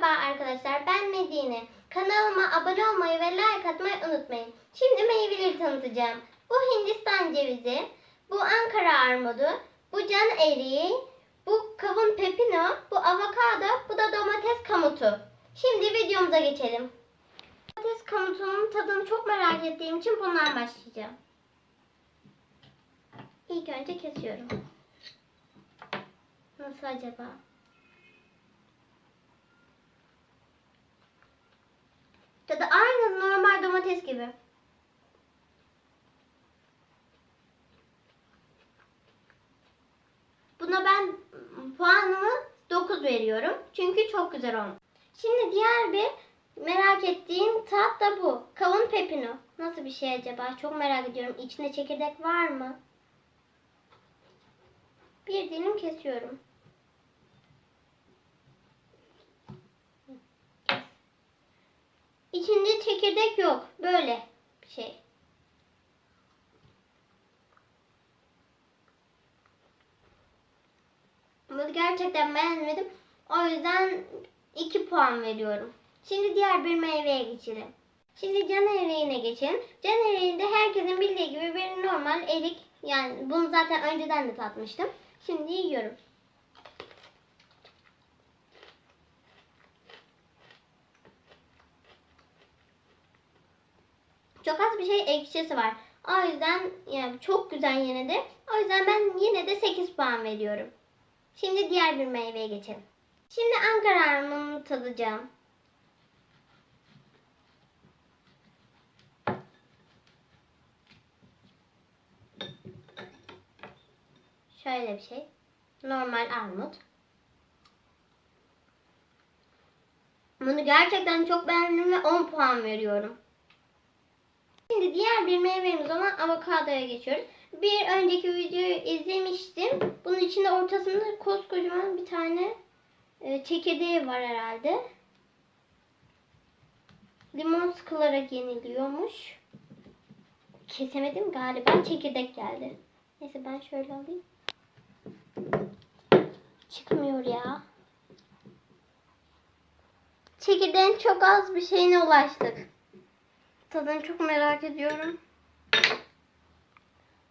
Merhaba arkadaşlar ben Medine. Kanalıma abone olmayı ve like atmayı unutmayın. Şimdi meyveleri tanıtacağım. Bu Hindistan cevizi, bu Ankara armudu, bu can eriği, bu kavun pepino, bu avokado, bu da domates kamutu. Şimdi videomuza geçelim. Domates kamutunun tadını çok merak ettiğim için bundan başlayacağım. İlk önce kesiyorum. Nasıl acaba? Tadı aynı normal domates gibi. Buna ben puanımı 9 veriyorum. Çünkü çok güzel olmuş. Şimdi diğer bir merak ettiğim tat da bu. Kavun pepino. Nasıl bir şey acaba? Çok merak ediyorum. İçinde çekirdek var mı? Bir dilim kesiyorum. İçinde çekirdek yok. Böyle bir şey. Bunu gerçekten beğenmedim. O yüzden 2 puan veriyorum. Şimdi diğer bir meyveye geçelim. Şimdi can eriğine geçelim. Can eriğinde herkesin bildiği gibi bir normal erik. Yani bunu zaten önceden de tatmıştım. Şimdi yiyorum. Çok az bir şey ekşisi var. O yüzden yani çok güzel yine de. O yüzden ben yine de 8 puan veriyorum. Şimdi diğer bir meyveye geçelim. Şimdi Ankara armudunu tadacağım. Şöyle bir şey. Normal armut. Bunu gerçekten çok beğendim ve 10 puan veriyorum. Diğer bir meyvemiz olan avokadoya geçiyoruz. Bir önceki videoyu izlemiştim. Bunun içinde ortasında koskocaman bir tane e, çekirdeği var herhalde. Limon sıkılarak yeniliyormuş. Kesemedim galiba çekirdek geldi. Neyse ben şöyle alayım. Çıkmıyor ya. Çekirdeğin çok az bir şeyine ulaştık. Tadını çok merak ediyorum.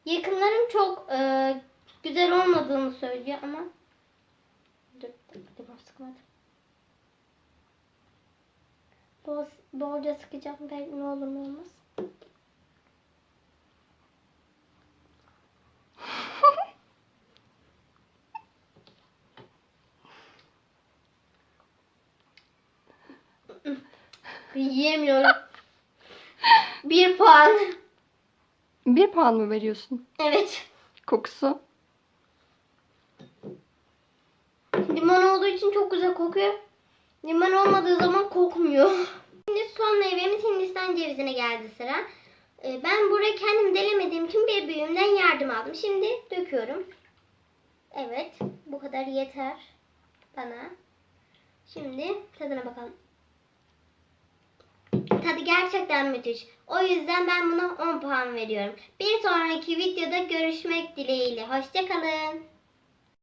Yakınlarım çok e, güzel olmadığını söylüyor ama dur limon sıkmadım. Bol, bolca sıkacağım belki ne olur ne olmaz. Yiyemiyorum. Bir puan. Bir puan mı veriyorsun? Evet. Kokusu? Limon olduğu için çok güzel kokuyor. Limon olmadığı zaman kokmuyor. Şimdi son meyvemiz Hindistan cevizine geldi sıra. Ee, Ben burayı kendim delemediğim için bir büyüğümden yardım aldım. Şimdi döküyorum. Evet. Bu kadar yeter bana. Şimdi tadına bakalım. Tadı gerçekten müthiş. O yüzden ben buna 10 puan veriyorum. Bir sonraki videoda görüşmek dileğiyle. Hoşçakalın.